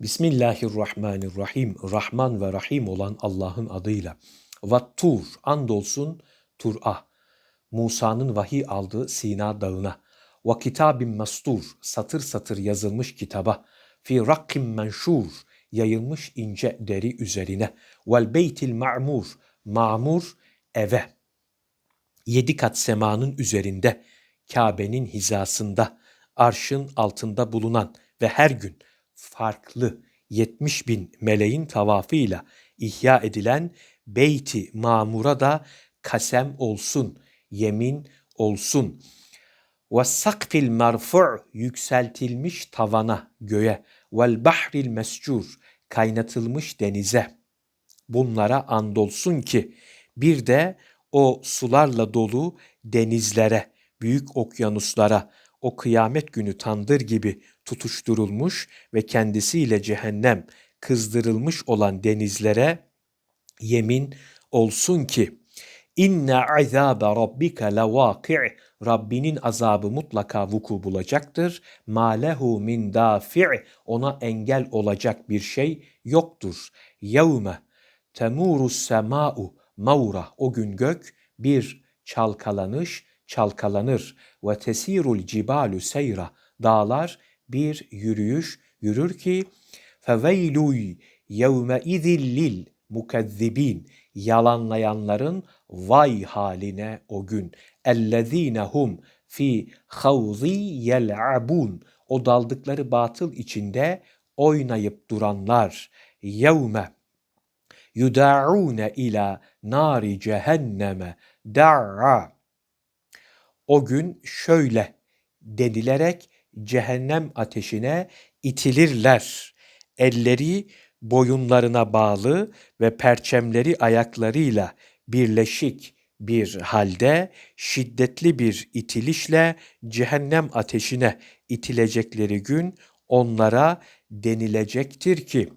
Bismillahirrahmanirrahim. Rahman ve Rahim olan Allah'ın adıyla. Vattur, andolsun Tur'a. Musa'nın vahiy aldığı Sina dağına. Ve kitabin mastur, satır satır yazılmış kitaba. Fi rakkim menşur, yayılmış ince deri üzerine. Vel beytil ma'mur, ma'mur eve. Yedi kat semanın üzerinde, Kabe'nin hizasında, arşın altında bulunan ve her gün farklı 70 bin meleğin tavafıyla ihya edilen Beyti Mamur'a da kasem olsun, yemin olsun. Ve sakfil merfu' yükseltilmiş tavana, göğe. Vel bahril mescur kaynatılmış denize. Bunlara andolsun ki bir de o sularla dolu denizlere, büyük okyanuslara, o kıyamet günü tandır gibi tutuşturulmuş ve kendisiyle cehennem kızdırılmış olan denizlere yemin olsun ki inne azabe rabbike levaki' Rabbinin azabı mutlaka vuku bulacaktır. Ma lehu min dafi' ona engel olacak bir şey yoktur. Yevme temuru sema'u mavra o gün gök bir çalkalanış çalkalanır. Ve tesirul cibalu seyra. Dağlar bir yürüyüş yürür ki feveyluy yevme izillil mukezzibin yalanlayanların vay haline o gün. Ellezine hum fi havzi yel'abun o daldıkları batıl içinde oynayıp duranlar. Yevme yudaune ila nari cehenneme da'a o gün şöyle denilerek cehennem ateşine itilirler. Elleri boyunlarına bağlı ve perçemleri ayaklarıyla birleşik bir halde şiddetli bir itilişle cehennem ateşine itilecekleri gün onlara denilecektir ki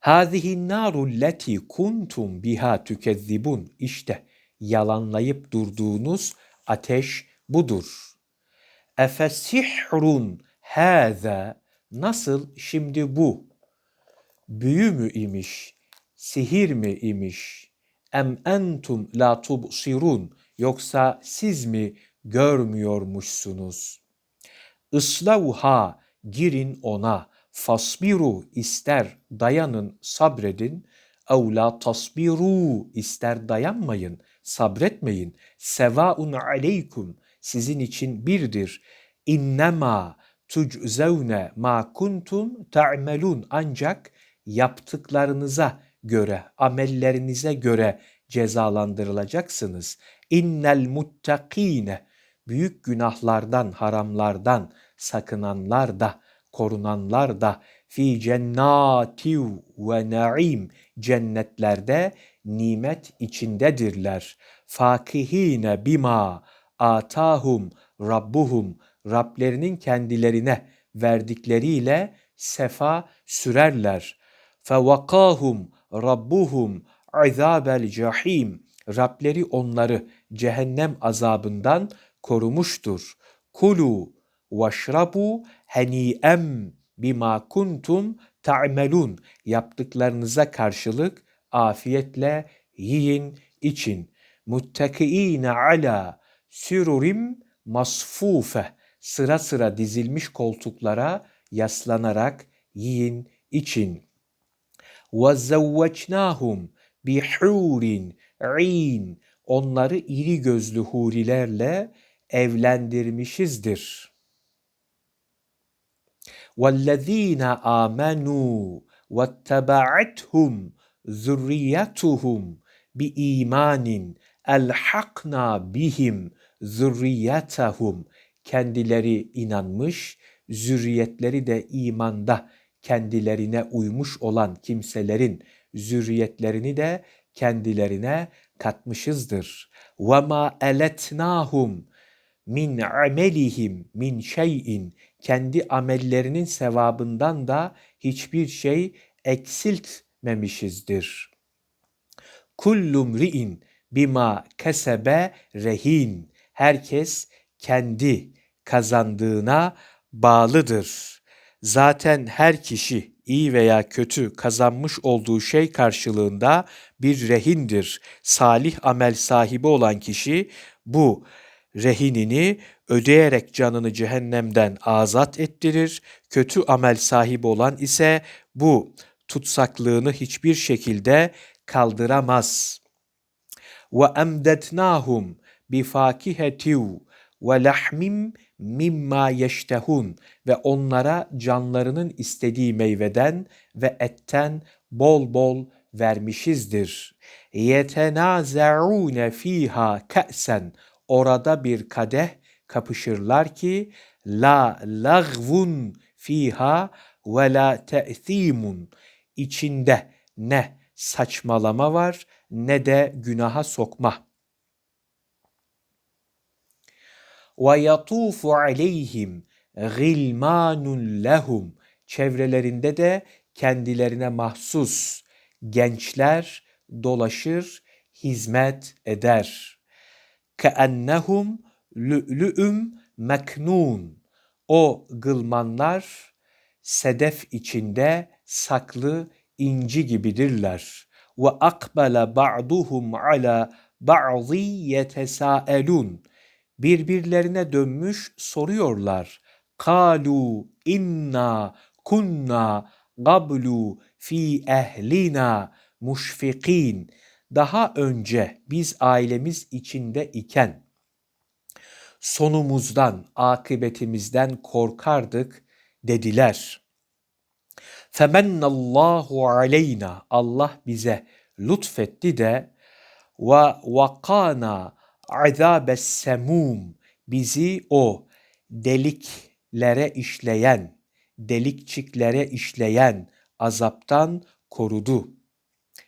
Hâzihin nâru leti kuntum biha tükezzibun işte yalanlayıp durduğunuz ateş budur. Efesihrun hâzâ nasıl şimdi bu? Büyü mü imiş? Sihir mi imiş? Em entum la tubsirun yoksa siz mi görmüyormuşsunuz? Islavha girin ona fasbiru ister dayanın sabredin ev tasbiru ister dayanmayın sabretmeyin. Sevaun aleykum sizin için birdir. İnnemâ tuczevne ma kuntum ta'melun ancak yaptıklarınıza göre, amellerinize göre cezalandırılacaksınız. İnnel muttakine büyük günahlardan, haramlardan sakınanlar da, korunanlar da fi cennati ve naim cennetlerde nimet içindedirler. Fakihine bima atahum rabbuhum Rablerinin kendilerine verdikleriyle sefa sürerler. Fevakahum rabbuhum azabel cahim Rableri onları cehennem azabından korumuştur. Kulu vaşrabu heniem bima kuntum ta'melun yaptıklarınıza karşılık afiyetle yiyin için. Muttakiine ala sürurim masfufe sıra sıra dizilmiş koltuklara yaslanarak yiyin için. وَزَوَّجْنَاهُمْ بِحُورٍ عِينٍ Onları iri gözlü hurilerle evlendirmişizdir. وَالَّذ۪ينَ آمَنُوا وَاتَّبَعَتْهُمْ zürriyetuhum bi imanin elhakna bihim zürriyetahum kendileri inanmış, zürriyetleri de imanda kendilerine uymuş olan kimselerin zürriyetlerini de kendilerine katmışızdır. Ve ma eletnahum min amelihim min şeyin kendi amellerinin sevabından da hiçbir şey eksilt memişizdir. Kullum ri'in bima kesebe rehin. Herkes kendi kazandığına bağlıdır. Zaten her kişi iyi veya kötü kazanmış olduğu şey karşılığında bir rehindir. Salih amel sahibi olan kişi bu rehinini ödeyerek canını cehennemden azat ettirir. Kötü amel sahibi olan ise bu tutsaklığını hiçbir şekilde kaldıramaz. Ve emdetnahum bi ve lahmim mimma yeştehun ve onlara canlarının istediği meyveden ve etten bol bol vermişizdir. Yetenazeune fiha ka'sen orada bir kadeh kapışırlar ki la lagvun fiha ve la te'thimun içinde ne saçmalama var ne de günaha sokma. Ve yatufu aleyhim gilmanun lehum çevrelerinde de kendilerine mahsus gençler dolaşır, hizmet eder. Keennehum lü'lü'üm meknun. O gılmanlar sedef içinde saklı inci gibidirler. Ve akbala ba'duhum ala ba'zi yetesaelun. Birbirlerine dönmüş soruyorlar. Kalu inna kunna qablu fi ehlina muşfikin. Daha önce biz ailemiz içinde iken sonumuzdan, akıbetimizden korkardık dediler. Femennallahu aleyna Allah bize lütfetti de ve vakana azabes semum bizi o deliklere işleyen, delikçiklere işleyen azaptan korudu.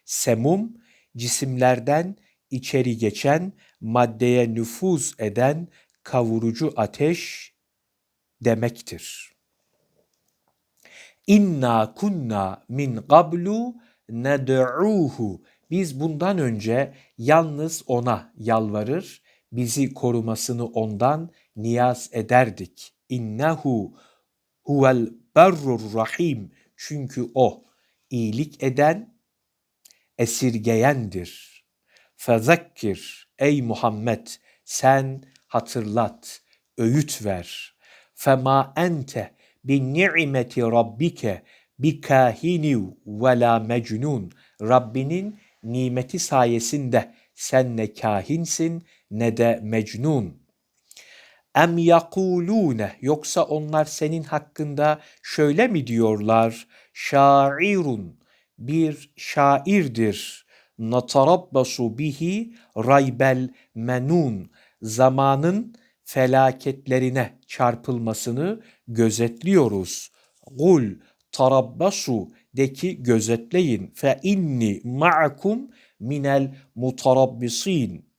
Semum cisimlerden içeri geçen, maddeye nüfuz eden kavurucu ateş demektir. İnna kunna min qablu ned'uhu. Biz bundan önce yalnız ona yalvarır, bizi korumasını ondan niyaz ederdik. İnnehu huvel berrur rahim. Çünkü o iyilik eden, esirgeyendir. Fezekkir ey Muhammed sen hatırlat, öğüt ver. Fema ente bi ni'meti rabbike bi kahini ve la mecnun. Rabbinin nimeti sayesinde sen ne kahinsin ne de mecnun. Em yakulune yoksa onlar senin hakkında şöyle mi diyorlar? Şairun bir şairdir. Natarabbasu bihi raybel menun zamanın felaketlerine çarpılmasını gözetliyoruz. Gul tarabbasu de ki gözetleyin. Fe inni ma'akum minel mutarabbisin.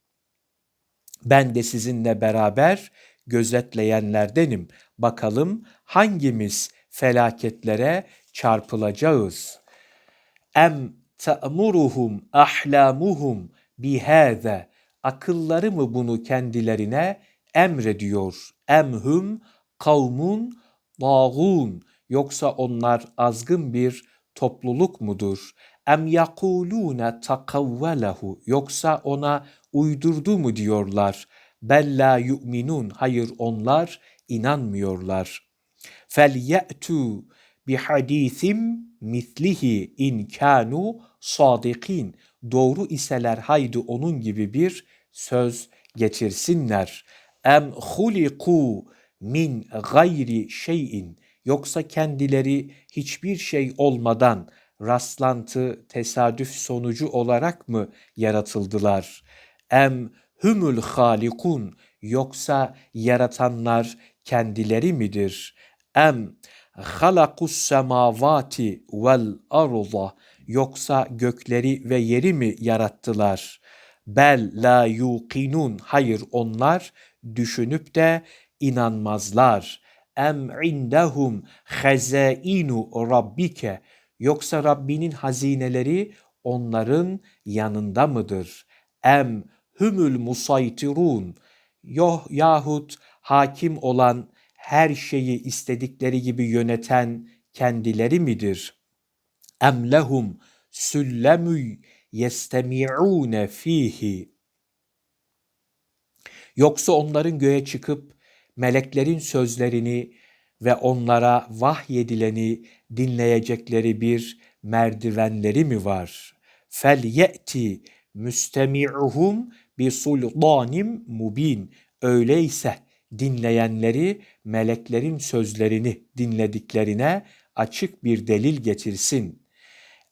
Ben de sizinle beraber gözetleyenlerdenim. Bakalım hangimiz felaketlere çarpılacağız. Em ta'muruhum ahlamuhum bihâze akılları mı bunu kendilerine emrediyor? Emhum kavmun dağun yoksa onlar azgın bir topluluk mudur? Em yakulune takavvelehu yoksa ona uydurdu mu diyorlar? Bella yu'minun hayır onlar inanmıyorlar. Fel ye'tu bi hadisim mislihi in kanu sadikin. Doğru iseler haydi onun gibi bir söz getirsinler. Em huliku min gayri şeyin yoksa kendileri hiçbir şey olmadan rastlantı, tesadüf sonucu olarak mı yaratıldılar? Em hümül halikun yoksa yaratanlar kendileri midir? Em halakus semavati vel arda yoksa gökleri ve yeri mi yarattılar? Bel la yuqinun hayır onlar düşünüp de inanmazlar. Em indahum hazainu rabbike yoksa Rabbinin hazineleri onların yanında mıdır? Em hümül musaytirun yahut hakim olan her şeyi istedikleri gibi yöneten kendileri midir? Em lehum süllemü yestemi'une fihi. Yoksa onların göğe çıkıp meleklerin sözlerini ve onlara vahyedileni dinleyecekleri bir merdivenleri mi var? Fel ye'ti müstemi'uhum bi sultanim mubin. Öyleyse dinleyenleri meleklerin sözlerini dinlediklerine açık bir delil getirsin.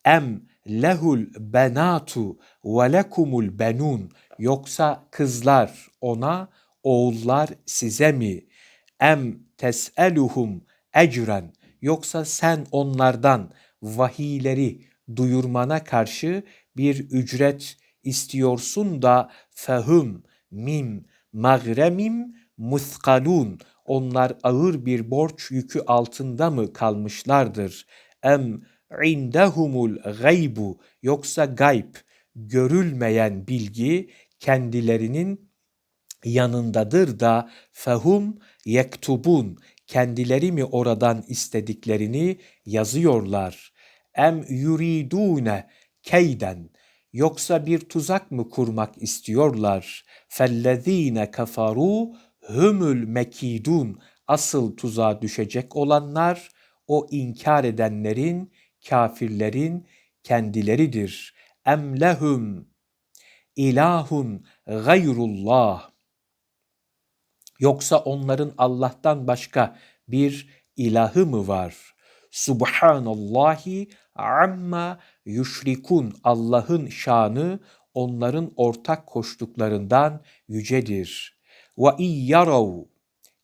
Em lehul benatu ve lekumul benun yoksa kızlar ona oğullar size mi? Em tes'eluhum ecren yoksa sen onlardan vahiyleri duyurmana karşı bir ücret istiyorsun da fehum mim magremim muskalun onlar ağır bir borç yükü altında mı kalmışlardır? Em indehumul gaybu yoksa gayb görülmeyen bilgi kendilerinin yanındadır da fehum yektubun kendileri mi oradan istediklerini yazıyorlar. Em yuridune keyden yoksa bir tuzak mı kurmak istiyorlar? Fellezine kafaru humul mekidun asıl tuzağa düşecek olanlar o inkar edenlerin, kafirlerin kendileridir. Em lehum ilahun gayrullah. Yoksa onların Allah'tan başka bir ilahı mı var? Subhanallahi amma yüşrikun. Allah'ın şanı onların ortak koştuklarından yücedir. Ve iyyarav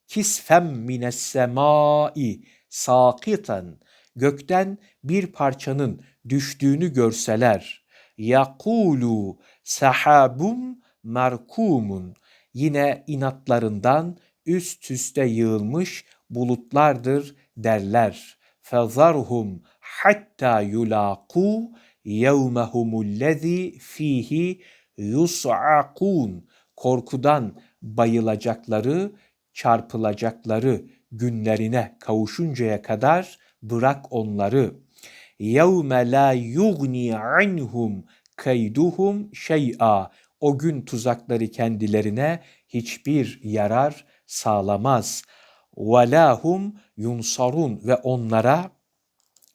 kisfem mines semai sakitan gökten bir parçanın düştüğünü görseler yakulu sahabum markumun yine inatlarından üst üste yığılmış bulutlardır derler. Fezarhum hatta yulaku yevmehumullezî fihi yus'akun korkudan bayılacakları, çarpılacakları günlerine kavuşuncaya kadar bırak onları. Yevme la yugni anhum kayduhum şey'a. O gün tuzakları kendilerine hiçbir yarar sağlamaz. Velahum yunsarun ve onlara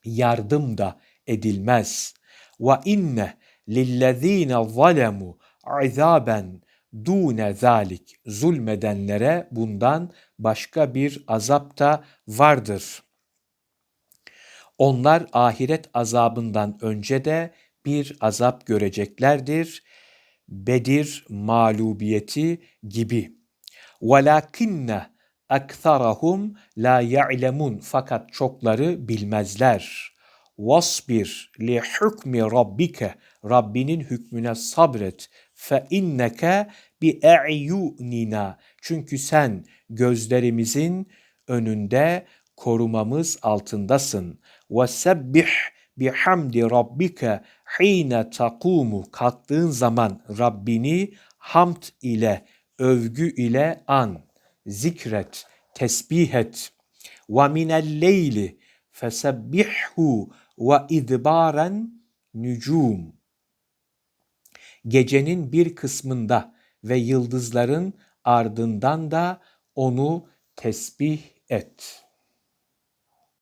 yardım da edilmez. Ve inne lillezine zalemu azaben dune zalik zulmedenlere bundan başka bir azap da vardır. Onlar ahiret azabından önce de bir azap göreceklerdir. Bedir mağlubiyeti gibi. وَلَكِنَّ اَكْثَرَهُمْ la ya'lemun fakat çokları bilmezler. Vasbir li hukmi rabbike Rabbinin hükmüne sabret. Fe inneke bi e'yunina çünkü sen gözlerimizin önünde korumamız altındasın. Ve sebbih bihamdi rabbike hine takumu kalktığın zaman Rabbini hamd ile, övgü ile an, zikret, tesbih et. Ve minel leyli fesebbihhu ve idbaren nücum. Gecenin bir kısmında ve yıldızların ardından da onu tesbih et.''